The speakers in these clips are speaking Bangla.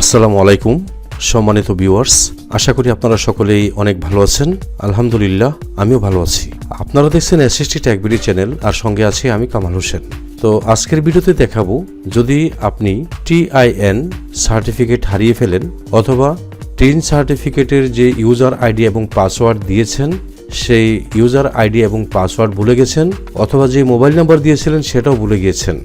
আসসালামু আলাইকুম, সম্মানিত ভিউয়ার্স। আশা করি আপনারা সকলেই অনেক ভালো আছেন। আলহামদুলিল্লাহ, আমিও ভালো আছি। আপনারা দেখছেন এসএসটি ট্যাগবিডি চ্যানেল আর সঙ্গে আছি আমি কামাল হোসেন। তো আজকের ভিডিওতে দেখাবো, যদি আপনি টিআইএন সার্টিফিকেট হারিয়ে ফেলেন, অথবা টিন সার্টিফিকেটের যে ইউজার আইডি এবং পাসওয়ার্ড দিয়েছেন, সেই ইউজার আইডি এবং পাসওয়ার্ড ভুলে গেছেন, অথবা যে মোবাইল নাম্বার দিয়েছিলেন, সেটাও ভুলে গিয়েছেন।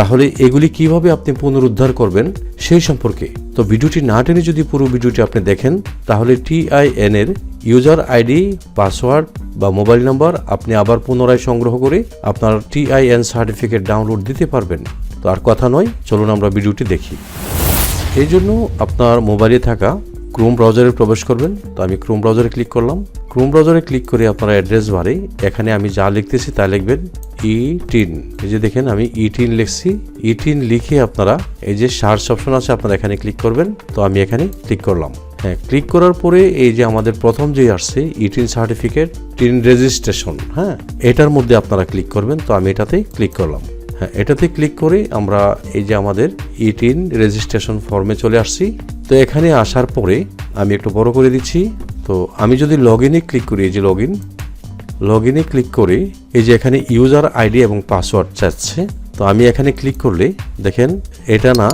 তাহলে এগুলি কীভাবে আপনি পুনরুদ্ধার করবেন সেই সম্পর্কে। তো ভিডিওটি না টেনে যদি পুরো ভিডিওটি আপনি দেখেন, তাহলে টিআইএন এর ইউজার আইডি, পাসওয়ার্ড বা মোবাইল নাম্বার আপনি আবার পুনরায় সংগ্রহ করে আপনার টিআইএন সার্টিফিকেট ডাউনলোড দিতে পারবেন। তো আর কথা নয়, চলুন আমরা ভিডিওটি দেখি। এই জন্য আপনার মোবাইলে থাকা ক্রোম ব্রাউজারে প্রবেশ করবেন। তো আমি ক্রোম ব্রাউজারে ক্লিক করলাম। ক্রোম ব্রাউজারে ক্লিক করে আপনার অ্যাড্রেস বারে এখানে আমি যা লিখতেছি তা লিখবেন ই টিন এই যে দেখেন আমি ই টিন লিখছি। ই টিন লিখে আপনারা এই যে সার্চ অপশন আছে আপনারা এখানে ক্লিক করবেন। তো আমি এখানে ক্লিক করলাম। হ্যাঁ ক্লিক করার পরে এই যে আমাদের প্রথম যে আসছে ইটিন সার্টিফিকেট টিন রেজিস্ট্রেশন হ্যাঁ এটার মধ্যে আপনারা ক্লিক করবেন। তো আমি এটাতে ক্লিক করলাম। হ্যাঁ এটাতে ক্লিক করে আমরা এই যে আমাদের ইটিন রেজিস্ট্রেশন ফর্মে চলে আসছি। তো এখানে আসার পরে আমি একটু বড় করে দিচ্ছি। তো আমি যদি লগ ইনে ক্লিক করি, এই যে লগ ইন লগ ইনে ক্লিক করে এই যে এখানে ইউজার আইডি এবং পাসওয়ার্ড চাচ্ছে। তো আমি এখানে ক্লিক করলে দেখেন, এটা না,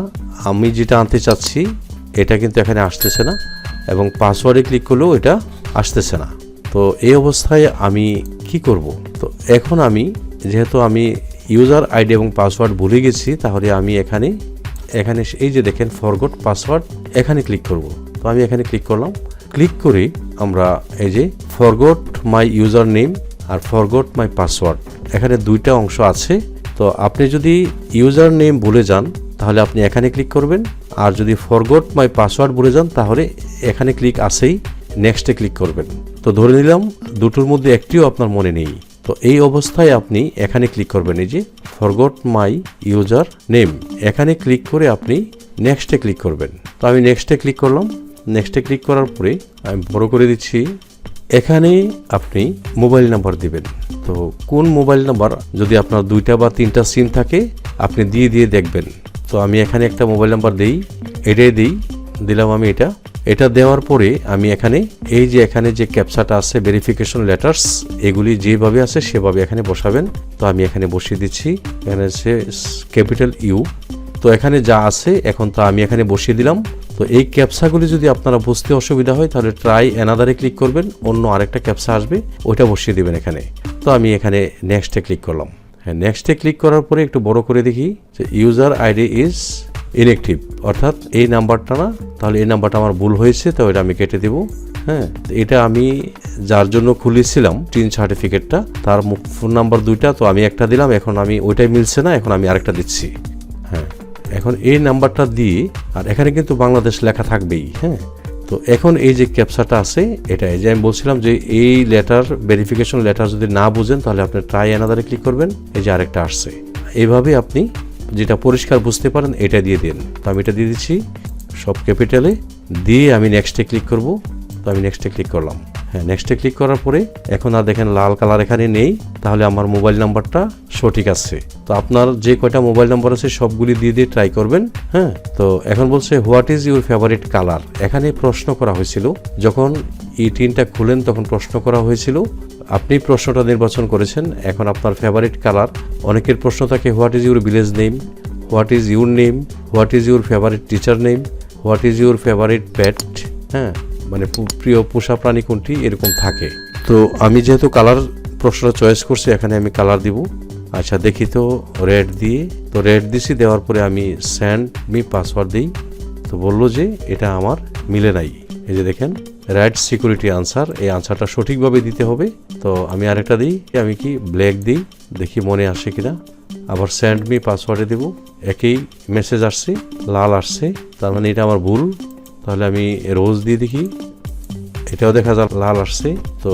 আমি যেটা আনতে চাচ্ছি, এটা কিন্তু এখানে আসতেছে না এবং পাসওয়ার্ডে ক্লিক করলেও এটা আসতেছে না। তো এই অবস্থায় আমি কি করব? তো এখন আমি, যেহেতু আমি ইউজার আইডি এবং পাসওয়ার্ড ভুলে গেছি, তাহলে আমি এখানে এখানে এই যে দেখেন ফরগট পাসওয়ার্ড এখানে ক্লিক করব। তো আমি এখানে ক্লিক করলাম। ক্লিক করে আমরা এই যে ফরগট মাই ইউজার নেম আর ফরগট মাই পাসওয়ার্ড এখানে দুইটা অংশ আছে। তো আপনি যদি ইউজার নেম ভুলে যান, তাহলে আপনি এখানে ক্লিক করবেন। আর যদি ফরগট মাই পাসওয়ার্ড ভুলে যান, তাহলে এখানে ক্লিক আসেই নেক্সটে ক্লিক করবেন। তো ধরে নিলাম, দুটোর মধ্যে একটিও আপনার মনে নেই। তো এই অবস্থায় আপনি এখানে ক্লিক করবেন, এই যে ফরগট মাই ইউজার নেম এখানে ক্লিক করে আপনি নেক্সটে ক্লিক করবেন। তো আমি নেক্সটে ক্লিক করলাম নেক্সটে ক্লিক করার পরে আমি বড় করে দিচ্ছি, এখানে আপনি মোবাইল নাম্বার দিবেন। তো কোন মোবাইল নাম্বার যদি আপনার দুইটা বা তিনটা সিম থাকে, আপনি দিয়ে দিয়ে দেখবেন। তো আমি এখানে একটা মোবাইল নাম্বার দিই, এটাই দিই, দিলাম আমি এটা। এটা দেওয়ার পরে আমি এখানে, এই যে এখানে যে ক্যাপচাটা আছে ভেরিফিকেশন লেটার্স এগুলি যেভাবে আছে সেভাবে এখানে বসাবেন। তো আমি এখানে বসিয়ে দিচ্ছি। এখানে আছে ক্যাপিটাল ইউ তো এখানে যা আছে, এখন তো আমি এখানে বসিয়ে দিলাম। তো এই ক্যাপসাগুলি যদি আপনারা বুঝতে অসুবিধা হয়, তাহলে ট্রাই অ্যানাদারে ক্লিক করবেন। অন্য আরেকটা ক্যাপসা আসবে, ওইটা বসিয়ে দেবেন এখানে। তো আমি এখানে নেক্সটে ক্লিক করলাম। হ্যাঁ নেক্সটে ক্লিক করার পরে একটু বড় করে দেখি যে ইউজার আইডি ইজ ইনএক্টিভ অর্থাৎ এই নাম্বারটা না, তাহলে এই নাম্বারটা আমার ভুল হয়েছে, তো এটা আমি কেটে দেবো হ্যাঁ? এটা আমি যার জন্য খুলেছিলাম, টিন সার্টিফিকেটটা, তার ফোন নাম্বার দুইটা, তো আমি একটা দিলাম, এখন আমি ওইটাই মিলছে না, এখন আমি আরেকটা দিচ্ছি হ্যাঁ? এখন এই নাম্বারটা দিয়ে, আর এখানে কিন্তু বাংলাদেশ লেখা থাকবেই হ্যাঁ? তো এখন এই যে ক্যাপসাটা আছে, এটা এই যে আমি বলছিলাম যে এই লেটার ভেরিফিকেশন লেটার যদি না বুঝেন, তাহলে আপনি ট্রাই অ্যানাদারে ক্লিক করবেন, এই যে আরেকটা আসছে। এইভাবে আপনি যেটা পরিষ্কার বুঝতে পারেন, এটা দিয়ে দিন। তো আমি এটা দিয়ে দিচ্ছি। সব ক্যাপিটালে দিয়ে আমি নেক্সটে ক্লিক করব। তো আমি নেক্সটে ক্লিক করলাম। হ্যাঁ নেক্সটে ক্লিক করার পরে এখন আর দেখেন লাল কালার এখানে নেই। তাহলে আমার মোবাইল নাম্বারটা সঠিক আছে। তো আপনার যে কয়টা মোবাইল নাম্বার আছে, সবগুলি দিয়ে দিয়ে ট্রাই করবেন। হ্যাঁ তো এখন বলছে what is your favourite colour এখানে প্রশ্ন করা হয়েছিল। যখন এই টিনটা খুলেন, তখন প্রশ্ন করা হয়েছিল আপনি প্রশ্নটা নির্বাচন করেছেন, এখন আপনার ফেভারিট কালার অনেকের প্রশ্ন থাকে what is your village name what is your name what is your favourite teacher name what is your favourite pet হ্যাঁ মানে প্রিয় পোষা প্রাণী কোনটি? এরকম থাকে। তো আমি যেহেতু কালার প্রশ্নটা চয়েস করছি, এখানে আমি কালার দিব। আচ্ছা দেখি তো রেড দিয়ে। তো রেড দিছি, দেওয়ার পরে আমি স্যান্ড মি পাসওয়ার্ড দিই। তো বলল যে এটা আমার মিলে নাই। এই যে দেখেন রাইট সিকিউরিটি আনসার এই আনসারটা সঠিকভাবে দিতে হবে। তো আমি আরেকটা দিই আমি কি ব্ল্যাক দিই, দেখি মনে আসে কিনা। আবার স্যান্ড মি পাসওয়ার্ডে দেব, একই মেসেজ আসছে, লাল আসছে, তার মানে এটা আমার ভুল। তাহলে আমি রোজ দিয়ে দেখি, এটাও দেখা যায় লাল আসছে। তো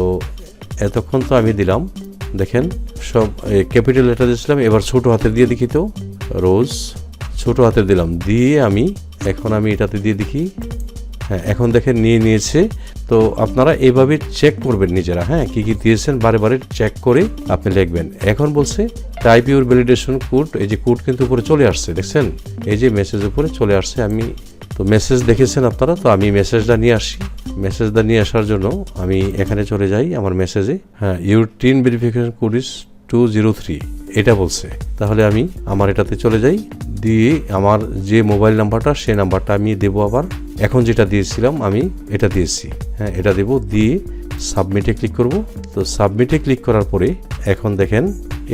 এতক্ষণ তো আমি দিলাম, দেখেন, সব ক্যাপিটাল লেটার দিয়েছিলাম, এবার ছোট হাতে দিয়ে দেখি তো রোজ ছোট হাতে দিলাম। দিয়ে আমি, এখন আমি এটাতে দিয়ে দেখি হ্যাঁ এখন দেখেন নিয়ে নিয়েছে। তো আপনারা এইভাবে চেক করবেন নিজেরা হ্যাঁ কি কি দিয়েছেন, বারে বারে চেক করে আপনি লিখবেন। এখন বলছে টাইপ ইউর ভ্যালিডেশন কোড এই যে কোড কিন্তু উপরে চলে আসছে, দেখছেন? এই যে মেসেজ উপরে চলে আসছে, আমি তো মেসেজ দেখেছেন আপনারা, তো আমি মেসেজটা নিয়ে আসি। মেসেজটা নিয়ে আসার জন্য আমি এখানে চলে যাই আমার মেসেজে হ্যাঁ your TIN verification code is two zero three এটা বলছে। তাহলে আমি আমার এটাতে চলে যাই, দিয়ে আমার যে মোবাইল নাম্বারটা সেই নাম্বারটা আমি দেবো আবার এখন যেটা দিয়েছিলাম, আমি এটা দিয়েছি। হ্যাঁ এটা দেব, দিয়ে সাবমিটে ক্লিক করব। তো সাবমিটে ক্লিক করার পরে এখন দেখেন,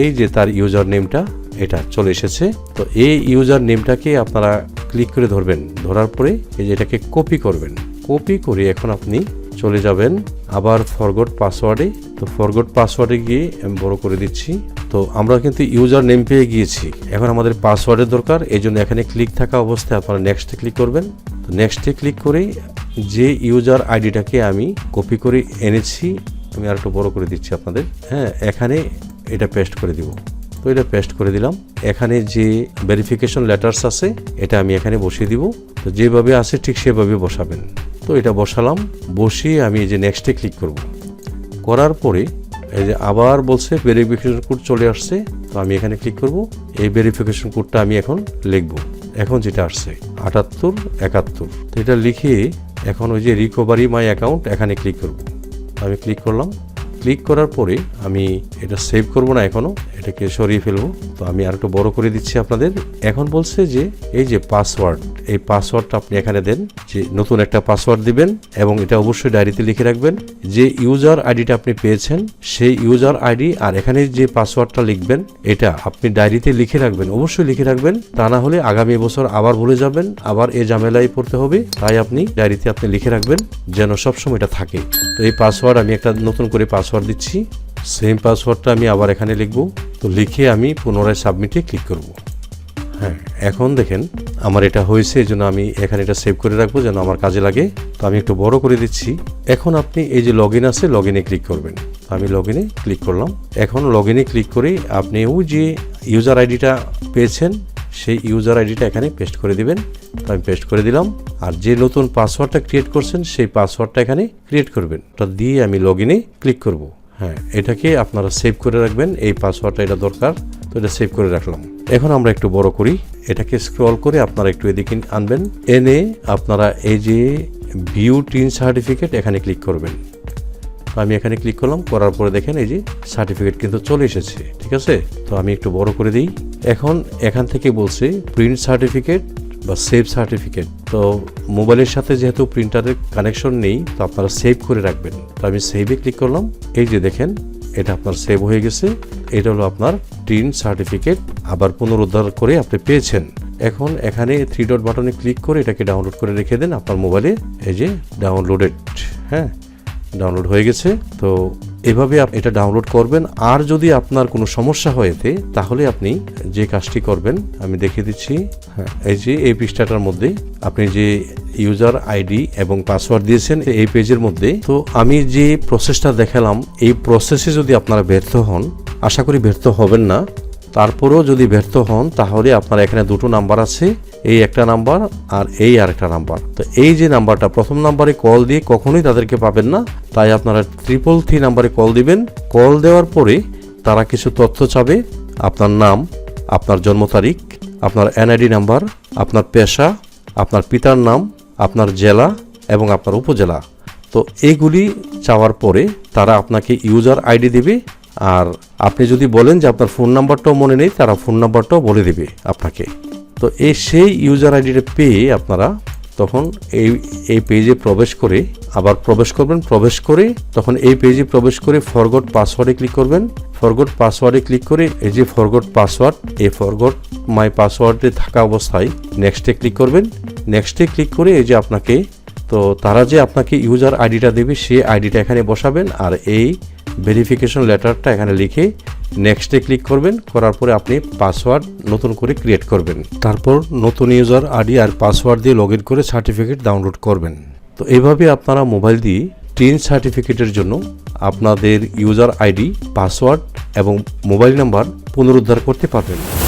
এই যে তার ইউজার নেমটা এটা চলে এসেছে। তো এই ইউজার নেমটাকে আপনারা ক্লিক করে ধরবেন। ধরার পরে এই যে এটাকে কপি করবেন। কপি করে এখন আপনি চলে যাবেন আবার ফরগট পাসওয়ার্ডে তো ফরগট পাসওয়ার্ডে গিয়ে আমি বড় করে দিচ্ছি। তো আমরা কিন্তু ইউজার নেম পেয়ে গিয়েছি। এখন আমাদের পাসওয়ার্ডের দরকার, এই জন্য এখানে ক্লিক থাকা অবস্থায় আপনারা নেক্সটে ক্লিক করবেন। তো নেক্সটে ক্লিক করে যে ইউজার আইডিটাকে আমি কপি করে এনেছি, আমি আর একটু বড় করে দিচ্ছি আপনাদের। হ্যাঁ এখানে এটা পেস্ট করে দিব। তো এটা পেস্ট করে দিলাম। এখানে যে ভেরিফিকেশন লেটার্স আছে, এটা আমি এখানে বসিয়ে দিব। তো যেভাবে আছে ঠিক সেভাবে বসাবেন। তো এটা বসালাম। বসিয়ে আমি এই যে নেক্সটে ক্লিক করব। করার পরে এই যে আবার বলছে ভেরিফিকেশন কোড চলে আসছে, তো আমি এখানে ক্লিক করব। এই ভেরিফিকেশন কোডটা আমি এখন লিখব। এখন যেটা আসছে, আটাত্তর, একাত্তর। তো এটা লিখে এখন ওই যে রিকভারি মাই অ্যাকাউন্ট এখানে ক্লিক করব। আমি ক্লিক করলাম। ক্লিক করার পরে আমি এটা সেভ করব না এখনও এটাকে সরিয়ে ফেলব। তো আমি আর একটু বড় করে দিচ্ছি আপনাদের। এখন বলছে যে, এই যে পাসওয়ার্ড এই পাসওয়ার্ডটা আপনি এখানে দেন, যে নতুন একটা পাসওয়ার্ড দিবেন এবং এটা অবশ্যই ডায়েরিতে লিখে রাখবেন। যে ইউজার আইডিটা আপনি পেয়েছেন, সেই ইউজার আইডি আর এখানে যে পাসওয়ার্ডটা লিখবেন, এটা আপনি ডায়েরিতে লিখে রাখবেন, অবশ্যই লিখে রাখবেন। তা না হলে আগামী বছর আবার ভুলে যাবেন, আবার এই ঝামেলায় পড়তে হবে, তাই আপনি ডায়েরিতে আপনি লিখে রাখবেন, যেন সবসময় এটা থাকে। তো এই পাসওয়ার্ড আমি একটা নতুন করে পাসওয়ার্ড দিচ্ছি। সেম পাসওয়ার্ডটা আমি আবার এখানে লিখব। তো লিখে আমি পুনরায় সাবমিটে ক্লিক করব। হ্যাঁ এখন দেখেন আমার এটা হয়েছে, এই জন্য আমি এখানে এটা সেভ করে রাখব যেন আমার কাজে লাগে। তো আমি একটু বড় করে দিচ্ছি। এখন আপনি এই যে লগ আছে লগ ক্লিক করবেন। আমি লগ ইনে ক্লিক করলাম। এখন লগ ইনে ক্লিক করে আপনি ওই যে ইউজার আইডিটা পেয়েছেন সেই ইউজার আইডিটা এখানে পেস্ট করে দিবেন। তো আমি পেস্ট করে দিলাম। আর যে নতুন পাসওয়ার্ডটা ক্রিয়েট করছেন, সেই পাসওয়ার্ডটা এখানে ক্রিয়েট করবেন। ওটা দিয়ে আমি লগ ইনে ক্লিক করব। হ্যাঁ এটাকে আপনারা সেভ করে রাখবেন। এই পাসওয়ার্ডটা এটা দরকার, তো এটা সেভ করে রাখলাম। এখন আমরা একটু বড় করি। এটাকে স্ক্রল করে আপনারা একটু এদিকে আনবেন। এনে আপনারা এই যে ভিউ টিন সার্টিফিকেট এখানে ক্লিক করবেন। আমি এখানে ক্লিক করলাম। করার পরে দেখেন এই যে সার্টিফিকেট কিন্তু চলে এসেছে। ঠিক আছে? তো আমি একটু বড় করে দিই। এখন এখান থেকে বলছি প্রিন্ট সার্টিফিকেট বা সেভ সার্টিফিকেট তো মোবাইলের সাথে যেহেতু প্রিন্টারের কানেকশন নেই, তো আপনারা সেভ করে রাখবেন। তো আমি সেভে ক্লিক করলাম। এই যে দেখেন, এটা আপনার সেভ হয়ে গেছে। এটা হলো আপনার প্রিন্ট সার্টিফিকেট আবার পুনরুদ্ধার করে আপনি পেয়েছেন। এখন এখানে থ্রি ডট বাটনে ক্লিক করে এটাকে ডাউনলোড করে রেখে দেন আপনার মোবাইলে। এই যে ডাউনলোডেড হ্যাঁ ডাউনলোড হয়ে গেছে। তো এভাবে এটা ডাউনলোড করবেন। আর যদি আপনার কোনো সমস্যা হয়েছে তাহলে আপনি যে কাজটি করবেন, আমি দেখিয়ে দিচ্ছি। হ্যাঁ এই যে এই পৃষ্ঠাটার মধ্যে আপনি যে ইউজার আইডি এবং পাসওয়ার্ড দিয়েছেন, এই পেজের মধ্যে, তো আমি যে প্রসেসটা দেখালাম, এই প্রসেসে যদি আপনারা ব্যর্থ হন, আশা করি ব্যর্থ হবেন না। তারপরেও যদি ব্যর্থ হন, তাহলে আপনার এখানে দুটো নাম্বার আছে। এই একটা নাম্বার আর এই আরেকটা নাম্বার। তো এই যে নাম্বারটা, প্রথম নাম্বারে কল দিয়ে কখনোই তাদেরকে পাবেন না, তাই আপনারা ট্রিপল থ্রি নাম্বারে কল দিবেন। কল দেওয়ার পরে তারা কিছু তথ্য চাবে, আপনার নাম, আপনার জন্ম তারিখ, আপনার এনআইডি নাম্বার, আপনার পেশা, আপনার পিতার নাম, আপনার জেলা এবং আপনার উপজেলা। তো এইগুলি চাওয়ার পরে তারা আপনাকে ইউজার আইডি দিবে আর আপনি যদি বলেন যে আপনার ফোন নাম্বারটাও মনে নেই, তারা ফোন নাম্বারটাও বলে দেবে আপনাকে। তো এই সেই ইউজার আইডিটা পেয়ে আপনারা তখন এই এই পেজে প্রবেশ করে আবার প্রবেশ করবেন। প্রবেশ করে তখন এই পেজে প্রবেশ করে ফরগট পাসওয়ার্ডে ক্লিক করবেন। ফরগট পাসওয়ার্ডে ক্লিক করে এই যে ফরগট পাসওয়ার্ড এই ফরগট মাই পাসওয়ার্ডে থাকা অবস্থায় নেক্সটে ক্লিক করবেন। নেক্সটে ক্লিক করে এই যে আপনাকে, তো তারা যে আপনাকে ইউজার আইডিটা দেবে সেই আইডিটা এখানে বসাবেন আর এই ভেরিফিকেশন লেটারটা এখানে লিখে নেক্সটে ক্লিক করবেন, করার পরে আপনি পাসওয়ার্ড নতুন করে ক্রিয়েট করবেন। তারপর নতুন ইউজার আইডি আর পাসওয়ার্ড দিয়ে লগ করে সার্টিফিকেট ডাউনলোড করবেন। তো এইভাবে আপনারা মোবাইল দিয়ে টিন সার্টিফিকেটের জন্য আপনাদের ইউজার আইডি পাসওয়ার্ড এবং মোবাইল নাম্বার পুনরুদ্ধার করতে পারবেন।